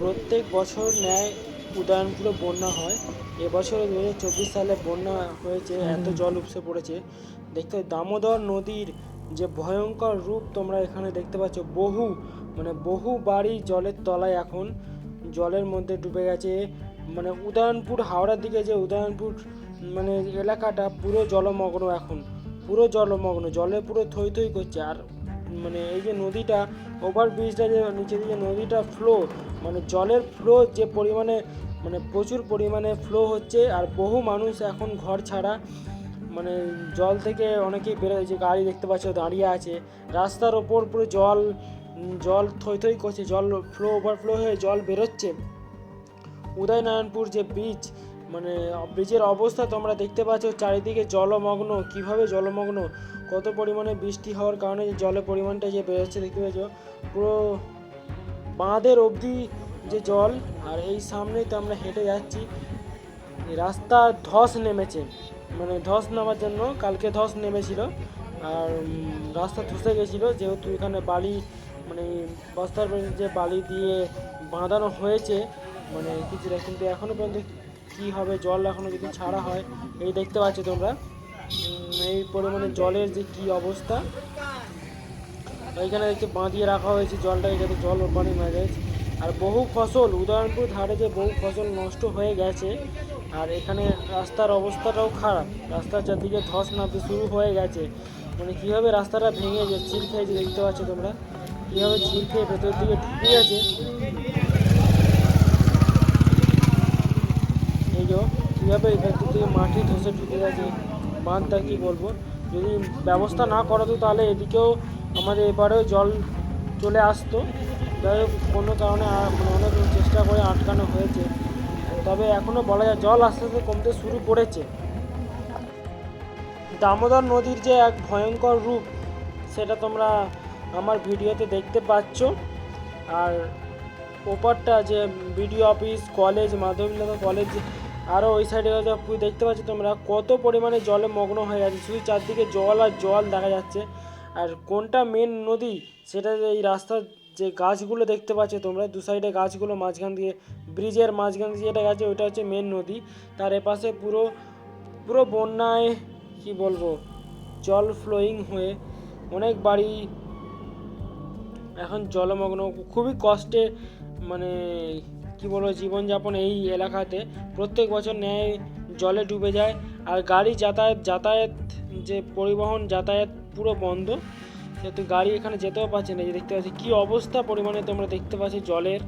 প্রত্যেক বছর ন্যায় উদয়নপুরে বন্যা হয়। এবছর দু হাজার চব্বিশ সালে বন্যা হয়েছে এত জল উপসে পড়েছে। দেখতে দামোদর নদীর যে ভয়ঙ্কর রূপ তোমরা এখানে দেখতে পাচ্ছ বহু মানে বহু বাড়ি জলের তলায় এখন জলের মধ্যে ডুবে গেছে। মানে উদয়নপুর হাওড়ার দিকে যে উদয়নপুর মানে এলাকাটা পুরো জলমগ্ন এখন। পুরো জলমগ্ন জলে পুরো থই থই করছে। আর মানে এই যে নদীটা ওভার ব্রিজটা যে নিচে দিয়ে নদীটা ফ্লো মানে জলের ফ্লো যে পরিমাণে মানে প্রচুর পরিমাণে ফ্লো হচ্ছে আর বহু মানুষ এখন ঘর ছাড়া মানে জল থেকে অনেকেই বেরোয় যে গাড়ি দেখতে পাচ্ছ, দাঁড়িয়ে আছে, রাস্তার ওপর পুরো জল জল থই থই করছে, জল ফ্লো ওভারফ্লো হয়ে জল বেরোচ্ছে। উদয়নারায়ণপুর যে ব্রিজ মানে ব্রিজের অবস্থা তোমরা দেখতে পাচ্ছ, চারিদিকে জলমগ্ন। কীভাবে জলমগ্ন? কত পরিমাণে বৃষ্টি হওয়ার কারণে যে জলের পরিমাণটা যে বেরোচ্ছে দেখতে পাচ্ছ পুরো বাঁধের অবধি যে জল, আর এই সামনেই তো আমরা হেঁটে যাচ্ছি। রাস্তার ধস নেমেছে। মানে ধস নামার জন্য কালকে ধস নেমেছিল। আর রাস্তা ধসে গেছিল। যেহেতু এখানে বালি মানে বস্তার যে বালি দিয়ে বাঁধানো হয়েছে মানে কিছুটা, কিন্তু এখনও পর্যন্ত কি হবে, জল এখনও যদি ছাড়া হয়, এই দেখতে পাচ্ছ তোমরা। এই পরিমাণে জলের যে কি অবস্থা। ওইখানে একটু বাঁধিয়ে রাখা হয়েছে জলটাকে যাতে জল পানি না যায় আর বহু ফসল উদয়নপুর ধারে যে বহু ফসল নষ্ট হয়ে গেছে, আর এখানে রাস্তার অবস্থাটাও খারাপ। রাস্তার চারদিকে ধস নামতে শুরু হয়ে গেছে। মানে কীভাবে রাস্তাটা ভেঙে যে চিল খেয়েছে দেখতে পাচ্ছ তোমরা। কীভাবে চিল খেয়ে ভেতর দিকে ঢুকে গেছে এই কীভাবে ভেতর থেকে মাটি ধসে ঢুকে গেছে, বাঁধটা কী বলব? যদি ব্যবস্থা না করাতো তাহলে এদিকেও আমাদের এবারেও জল চলে আসতো। যাই হোক, কোনো কারণে মানে অনেক চেষ্টা করে আটকানো হয়েছে। তবে এখনও বলা যায় জল আস্তে আস্তে কমতে শুরু করেছে। দামোদর নদীর যে এক ভয়ঙ্কর রূপ, সেটা তোমরা আমার ভিডিওতে দেখতে পাচ্ছ। আর ওপারটা যে বিডিও অফিস, কলেজ মাধ্যমিক কলেজ আরও ওই সাইডে হয়তো দেখতে পাচ্ছ তোমরা, কত পরিমাণে জলে মগ্ন হয়ে গেছে। শুধু চারদিকে জল আর জল দেখা যাচ্ছে। আর কোনটা মেন নদী, সেটা এই রাস্তার যে গাছগুলো দেখতে পাচ্ছ তোমরা, দু সাইডে গাছগুলো মাঝখান দিয়ে, ব্রিজের মাঝখান দিয়ে যেটা গেছে, ওইটা হচ্ছে মেন নদী। তার এপাশে পুরো পুরো বন্যায়, কি বলব, জল ফ্লোয়িং হয়ে অনেক বাড়ি এখন জলমগ্ন। খুবই কষ্টে মানে কি বলব জীবনযাপন এই এলাকাতে প্রত্যেক বছর ন্যায় জলে ডুবে যায় আর গাড়ি যাতায়াত যাতায়াত যে পরিবহন যাতায়াত পুরো বন্ধ। সেহেতু গাড়ি এখানে যেতেও পারছে না, যে দেখতে পাচ্ছি কী অবস্থা পরিমাণে তোমরা দেখতে পাচ্ছি জলের।